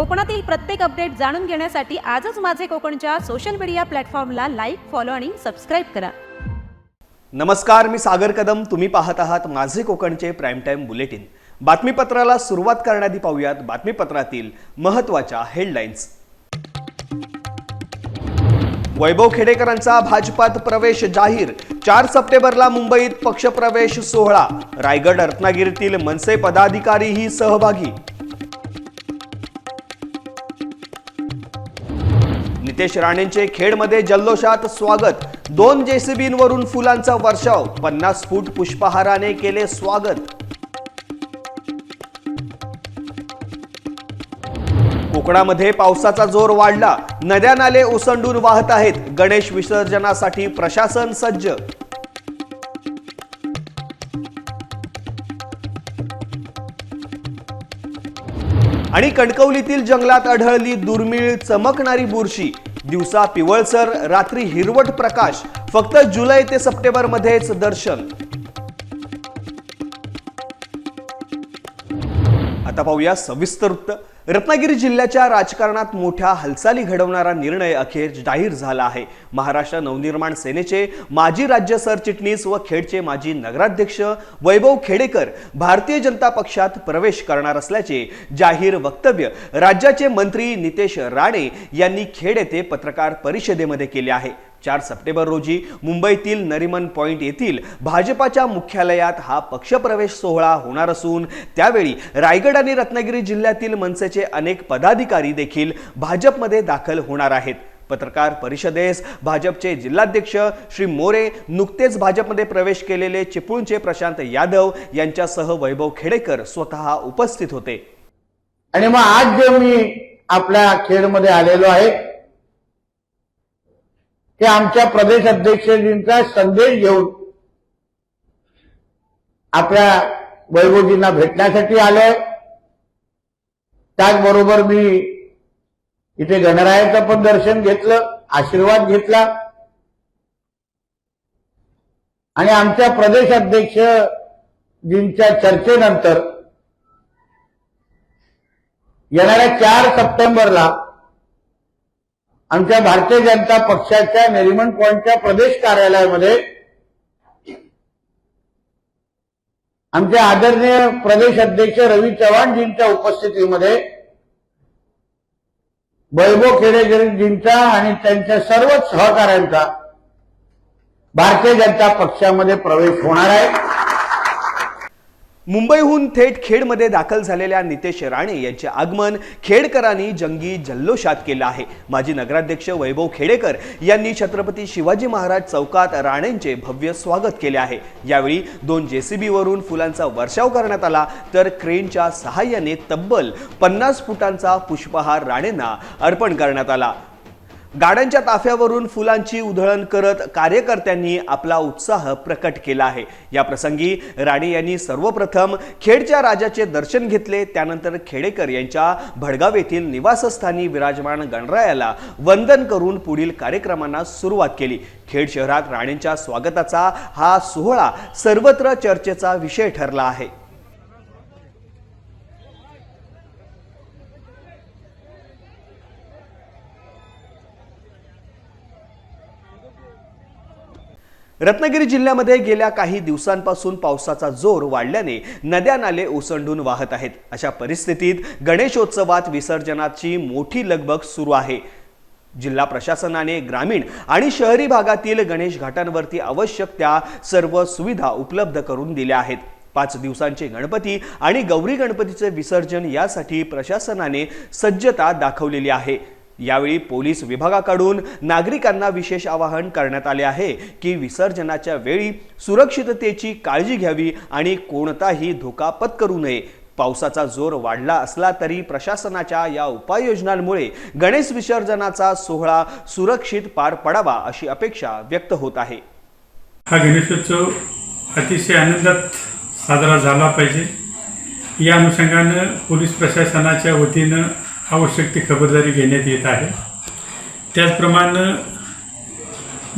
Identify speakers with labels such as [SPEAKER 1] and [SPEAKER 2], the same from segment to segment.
[SPEAKER 1] कोकणातील प्रत्येक अपडेट जाणून घेण्यासाठी आजच माझे कोकणच्या सोशल मीडिया प्लॅटफॉर्मला लाईक फॉलो आणि सबस्क्राईब करा.
[SPEAKER 2] नमस्कार मी सागर कदम. तुम्ही पाहत आहात माझे कोकणचे प्राईम टाईम बुलेटिन बातमीपत्राला सुरुवात करण्याआधी पाहूयात बातमीपत्रातील महत्त्वाच्या हेडलाईन्स वैभव खेडेकरांचा भाजपात प्रवेश जाहीर. चार सप्टेंबरला मुंबईत पक्षप्रवेश सोहळा. रायगड रत्नागिरीतील मनसे पदाधिकारीही सहभागी. नितेश राणेंचे खेडमध्ये जल्लोषात स्वागत. दोन जेसीबींवरून फुलांचा वर्षाव. पन्नास फूट पुष्पहाराने केले स्वागत. कोकणामध्ये पावसाचा जोर वाढला. नद्या नाले ओसंडून वाहत आहेत. गणेश विसर्जनासाठी प्रशासन सज्ज. आणि कणकवलीतील जंगलात आढळली दुर्मिळ चमकणारी बुरशी. दिवसा पिवळसर रात्री हिरवट प्रकाश. फक्त जुलै ते सप्टेंबर मध्येच दर्शन. आता पाहूया सविस्तर वृत्त. रत्नागिरी जिल्ह्याच्या राजकारणात मोठ्या हालचाली घडवणारा निर्णय अखेर जाहीर झाला आहे. महाराष्ट्र नवनिर्माण सेनेचे माजी राज्य सरचिटणीस व खेडचे माजी नगराध्यक्ष वैभव खेडेकर भारतीय जनता पक्षात प्रवेश करणार असल्याचे जाहीर वक्तव्य राज्याचे मंत्री नितेश राणे यांनी खेड येथे पत्रकार परिषदेमध्ये केले आहे. चार सप्टेंबर रोजी मुंबईतील नरिमन पॉइंट येथील भाजपाच्या मुख्यालयात हा पक्षप्रवेश सोहळा होणार असून त्यावेळी रायगड आणि रत्नागिरी जिल्ह्यातील मनसेचे अनेक पदाधिकारी देखील भाजपमध्ये दाखल होणार आहेत. पत्रकार परिषदेस भाजपचे जिल्हाध्यक्ष श्री मोरे नुकतेच भाजपमध्ये प्रवेश केलेले चिपळूणचे प्रशांत यादव यांच्यासह वैभव खेडेकर स्वतः उपस्थित होते.
[SPEAKER 3] आणि मग आज जे मी आपल्या खेडमध्ये आलेलो आहे ते आमच्या प्रदेश अध्यक्षजींचा संदेश घेऊन आपल्या वैभवजींना भेटण्यासाठी आलोय. त्याचबरोबर मी इथे गणरायाचं पण दर्शन घेतलं आशीर्वाद घेतला. आणि आमच्या प्रदेश अध्यक्षजींच्या चर्चेनंतर येणाऱ्या चार सप्टेंबरला आमच्या भारतीय जनता पक्षाच्या नेरिमन पॉइंटच्या प्रदेश कार्यालयामध्ये आमचे आदरणीय प्रदेश अध्यक्ष रवी चव्हाणजींच्या उपस्थितीमध्ये वैभव खेडेकरजींचा आणि त्यांच्या सर्वच सहकाऱ्यांचा भारतीय जनता पक्षामध्ये प्रवेश होणार आहे.
[SPEAKER 2] मुंबईहून थेट खेडमध्ये दाखल झालेल्या नितेश राणे यांचे आगमन खेडकरांनी जंगी जल्लोषात केलं आहे. माजी नगराध्यक्ष वैभव खेडेकर यांनी छत्रपती शिवाजी महाराज चौकात राणेंचे भव्य स्वागत केले आहे. यावेळी दोन जेसीबीवरून फुलांचा वर्षाव करण्यात आला तर क्रेनच्या सहाय्याने तब्बल पन्नास फुटांचा पुष्पहार राणेंना अर्पण करण्यात आला. गाड्यांच्या ताफ्यावरून फुलांची उधळण करत कार्यकर्त्यांनी आपला उत्साह प्रकट केला आहे. या प्रसंगी राणे यांनी सर्वप्रथम खेडच्या राजाचे दर्शन घेतले. त्यानंतर खेडेकर यांच्या भडगाव येथील निवासस्थानी विराजमान गणरायाला वंदन करून पुढील कार्यक्रमांना सुरुवात केली. खेड शहरात राणेंच्या स्वागताचा हा सोहळा सर्वत्र चर्चेचा विषय ठरला आहे. रत्नागिरी जिल्ह्यामध्ये गेल्या काही दिवसांपासून पावसाचा जोर वाढल्याने नद्या नाले ओसंडून वाहत आहेत. अशा परिस्थितीत गणेशोत्सवात विसर्जनाची मोठी लगबग सुरू आहे. जिल्हा प्रशासनाने ग्रामीण आणि शहरी भागातील गणेश घाटांवरती आवश्यक त्या सर्व सुविधा उपलब्ध करून दिल्या आहेत. पाच दिवसांचे गणपती आणि गौरी गणपतीचे विसर्जन यासाठी प्रशासनाने सज्जता दाखवलेली आहे. यावेळी पोलीस विभागाकडून नागरिकांना विशेष आवाहन करण्यात आले आहे की विसर्जनाच्या वेळी सुरक्षिततेची काळजी घ्यावी आणि कोणताही धोका पत्करू नये. पावसाचा जोर वाढला असला तरी प्रशासनाच्या या उपाययोजनांमुळे गणेश विसर्जनाचा सोहळा सुरक्षित पार पडावा अशी अपेक्षा व्यक्त होत आहे.
[SPEAKER 4] हा गणेशोत्सव अतिशय आनंदात साजरा झाला पाहिजे. या अनुषंगानं पोलीस प्रशासनाच्या वतीनं आवश्यक ती खबरदारी घेण्यात येत आहे. त्याचप्रमाणे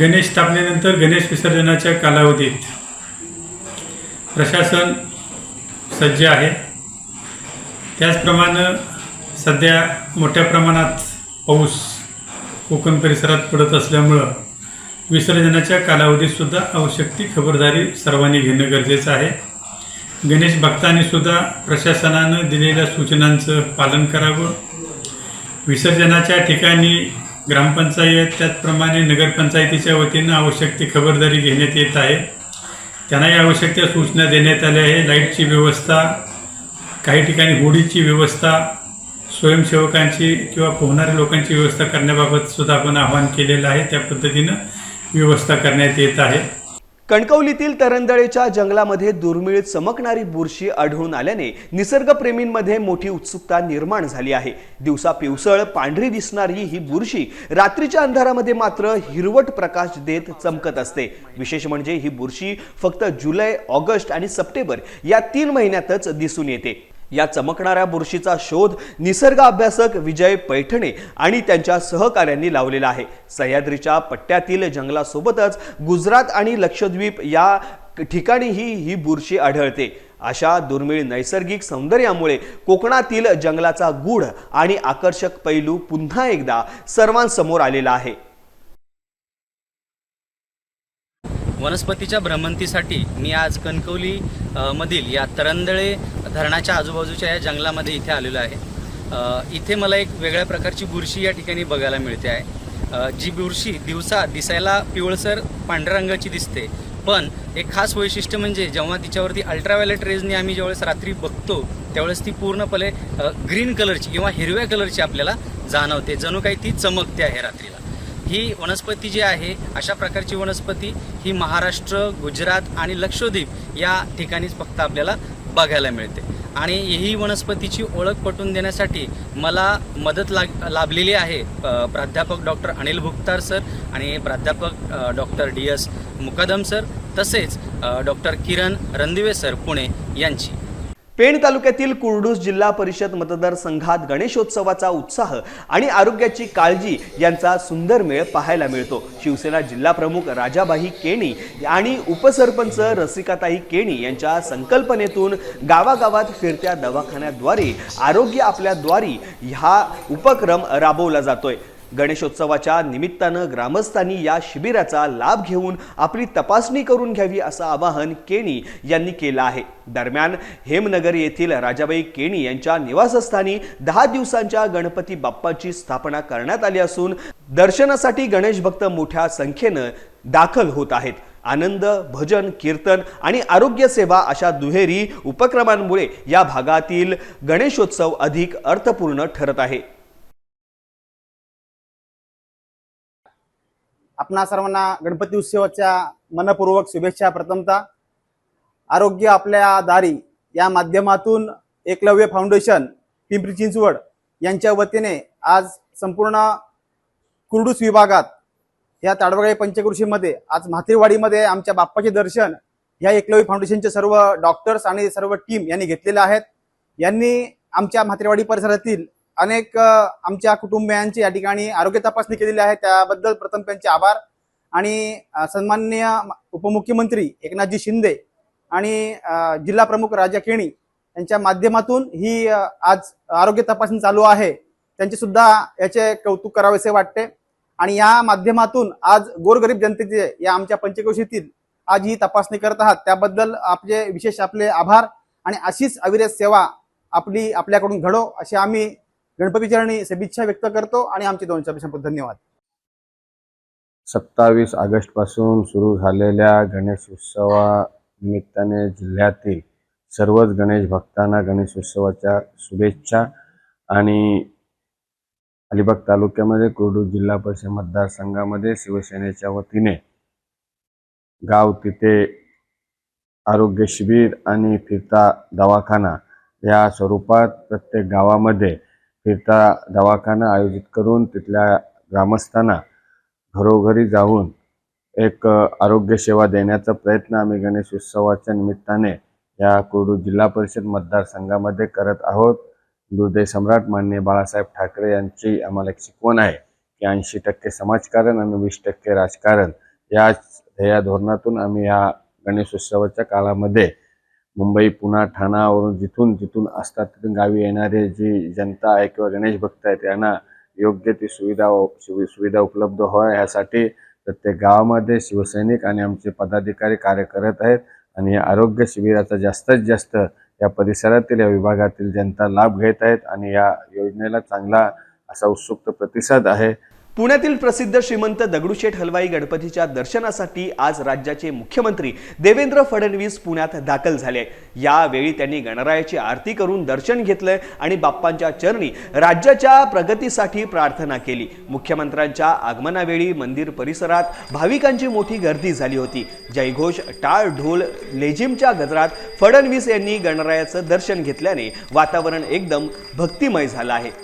[SPEAKER 4] गणेश स्थापनेनंतर गणेश विसर्जनाच्या कालावधीत प्रशासन सज्ज आहे. त्याचप्रमाणे सध्या मोठ्या प्रमाणात पाऊस कोकण परिसरात पडत असल्यामुळं विसर्जनाच्या कालावधीतसुद्धा आवश्यक ती खबरदारी सर्वांनी घेणं गरजेचं आहे. गणेश भक्तांनीसुद्धा प्रशासनानं दिलेल्या सूचनांचं पालन करावं. विसर्जनाच्या ठिकाणी ग्रामपंचायत त्याचप्रमाणे नगरपंचायतीच्या वतीनं आवश्यक ती खबरदारी घेण्यात येत आहे. त्यांनाही आवश्यक त्या सूचना देण्यात आल्या आहे. लाईटची व्यवस्था काही ठिकाणी होडीची व्यवस्था स्वयंसेवकांची किंवा पोहणाऱ्या लोकांची व्यवस्था करण्याबाबत सुद्धा आपण आवाहन केलेलं आहे. त्या पद्धतीनं व्यवस्था करण्यात येत आहे.
[SPEAKER 2] कणकवलीतील तरंदळेच्या जंगलामध्ये दुर्मिळ चमकणारी बुरशी आढळून आल्याने निसर्गप्रेमींमध्ये मोठी उत्सुकता निर्माण झाली आहे. दिवसा पिवसळ पांढरी दिसणारी ही बुरशी रात्रीच्या अंधारामध्ये मात्र हिरवट प्रकाश देत चमकत असते. विशेष म्हणजे ही बुरशी फक्त जुलै ऑगस्ट आणि सप्टेंबर या तीन महिन्यातच दिसून येते. या चमकणाऱ्या बुरशीचा शोध निसर्ग अभ्यासक विजय पैठणे आणि त्यांच्या सहकाऱ्यांनी लावलेला आहे. सह्याद्रीच्या पट्ट्यातील जंगलासोबतच गुजरात आणि लक्षद्वीप या ठिकाणीही ही बुरशी आढळते. अशा दुर्मिळ नैसर्गिक सौंदर्यामुळे कोकणातील जंगलाचा गूढ आणि आकर्षक पैलू पुन्हा एकदा सर्वांसमोर आलेला आहे.
[SPEAKER 5] वनस्पतीच्या भ्रमंतीसाठी मी आज कणकवली मधील या तरंदळे धरणाच्या आजूबाजूच्या या जंगलामध्ये इथे आलेलो आहे. इथे मला एक वेगळ्या प्रकारची बुरशी या ठिकाणी बघायला मिळते आहे. जी बुरशी दिवसा दिसायला पिवळसर पांढऱ्या रंगाची दिसते. पण एक खास वैशिष्ट्य म्हणजे जेव्हा तिच्यावरती अल्ट्राव्हायलेट रेजने आम्ही ज्यावेळेस रात्री बघतो त्यावेळेस ती पूर्णपणे ग्रीन कलरची किंवा हिरव्या कलरची आपल्याला जाणवते. जणू काही ती चमकते आहे रात्रीला. ही वनस्पती जी आहे अशा प्रकारची वनस्पती ही महाराष्ट्र गुजरात आणि लक्षद्वीप या ठिकाणीच फक्त आपल्याला बघायला मिळते. आणि ही वनस्पतीची ओळख पटवून देण्यासाठी मला मदत लाग लाभलेली आहे प्राध्यापक डॉक्टर अनिल भुक्तार सर आणि प्राध्यापक doctor D S Mukadam sir तसेच डॉक्टर किरण रणदिवे सर पुणे यांची.
[SPEAKER 2] पेण तालुक्यातील कुर्डूस जिल्हा परिषद मतदारसंघात गणेशोत्सवाचा उत्साह आणि आरोग्याची काळजी यांचा सुंदर मेळ पाहायला मिळतो. शिवसेना जिल्हाप्रमुख राजाबाई केणी आणि उपसरपंच रसिकाताई केणी यांच्या संकल्पनेतून गावागावात फिरत्या दवाखान्याद्वारे आरोग्य आपल्या द्वारी हा उपक्रम राबवला जातोय. गणेशोत्सवाच्या निमित्तानं ग्रामस्थांनी या शिबिराचा लाभ घेऊन आपली तपासणी करून घ्यावी असं आवाहन केणी यांनी केलं आहे. दरम्यान हेमनगर येथील राजाबाई केणी यांच्या निवासस्थानी दहा दिवसांच्या गणपती बाप्पाची स्थापना करण्यात आली असून दर्शनासाठी गणेश भक्त मोठ्या संख्येनं दाखल होत आहेत. आनंद भजन कीर्तन आणि आरोग्य सेवा अशा दुहेरी उपक्रमांमुळे या भागातील गणेशोत्सव अधिक अर्थपूर्ण ठरत आहे.
[SPEAKER 6] आपणा सर्वांना गणपती उत्सवाच्या मनपूर्वक शुभेच्छा प्रथमता आरोग्य आपल्या दारी या माध्यमातून एकलव्य फाउंडेशन पिंपरी चिंचवड यांच्या वतीने आज संपूर्ण कुर्डूस विभागात या ताडवगाळी पंचकृषीमध्ये आज म्हात्रीवाडीमध्ये आमच्या बाप्पाचे दर्शन ह्या एकलव्य फाउंडेशनचे सर्व डॉक्टर्स आणि सर्व टीम यांनी घेतलेल्या आहेत. यांनी आमच्या म्हात्रेवाडी परिसरातील अनेक आमच्या कुटुंबियांची या ठिकाणी आरोग्य तपासणी केलेली आहे. त्याबद्दल प्रथम त्यांचे आभार. आणि अ, सन्माननीय उपमुख्यमंत्री एकनाथजी शिंदे आणि जिल्हा प्रमुख राजा केणी यांच्या माध्यमातून ही आज आरोग्य तपासणी चालू आहे. त्यांचे सुद्धा याचे कौतुक करावेसे वाटते. आणि या माध्यमातून आज गोरगरीब जनतेचे या आमच्या पंचकोशीतील आज ही तपासणी करत आहात. त्याबद्दल आपले विशेष आपले आभार आणि अशीच अविरत सेवा आपली आपल्याकडून घडो अशी आम्ही गणपतीचरणी सदिच्छा व्यक्त करतो आणि आमचे दोन चार धन्यवाद.
[SPEAKER 3] सत्तावीस ऑगस्टपासून सुरू झालेल्या गणेश उत्सवानिमित्ताने जिल्ह्यातील सर्वच गणेश भक्तांना गणेश उत्सवाच्या शुभेच्छा आणि अलिबाग तालुक्यामध्ये कुर्डू जिल्हा परिषद मतदारसंघामध्ये शिवसेनेच्या वतीने गाव तिथे आरोग्य शिबिर आणि फिरता दवाखाना या स्वरूपात प्रत्येक गावामध्ये फिरता दवाखाना आयोजित करून तिथल्या ग्रामस्थांना घरोघरी जाऊन एक आरोग्य सेवा देण्याचा प्रयत्न आम्ही गणेश उत्सवाच्या निमित्ताने या कुर्डू जिल्हा परिषद मतदारसंघामध्ये करत आहोत. दुर्दय सम्राट माननीय बाळासाहेब ठाकरे यांची आम्हाला एक शिकवण आहे की ऐंशी टक्के समाजकारण आणि वीस टक्के राजकारण याच ध्येया धोरणातून आम्ही या गणेश उत्सवाच्या काळामध्ये मुंबई पुणे ठाणावरून जिथून जिथून असतात तिथून गावी येणारे जी जनता आहे किंवा गणेश भक्त आहेत त्यांना योग्य ती सुविधा सुविधा उपलब्ध व्हाव्या ह्यासाठी प्रत्येक गावामध्ये शिवसैनिक आणि आमचे पदाधिकारी कार्य करत आहेत आणि या आरोग्य शिबिराचा जास्तीत जास्त या परिसरातील या विभागातील जनता लाभ घेत आहेत आणि या योजनेला चांगला असा उत्सुक प्रतिसाद आहे.
[SPEAKER 2] पुण्यातील प्रसिद्ध श्रीमंत दगडूशेठ हलवाई गणपतीच्या दर्शनासाठी आज राज्याचे मुख्यमंत्री देवेंद्र फडणवीस पुण्यात दाखल झाले यावेळी त्यांनी गणरायाची आरती करून दर्शन घेतलं आणि बाप्पांच्या चरणी राज्याच्या प्रगतीसाठी प्रार्थना केली. मुख्यमंत्र्यांच्या आगमनावेळी मंदिर परिसरात भाविकांची मोठी गर्दी झाली होती. जयघोष टाळ ढोल लेझिमच्या गजरात फडणवीस यांनी गणरायाचं दर्शन घेतल्याने वातावरण एकदम भक्तिमय झालं आहे.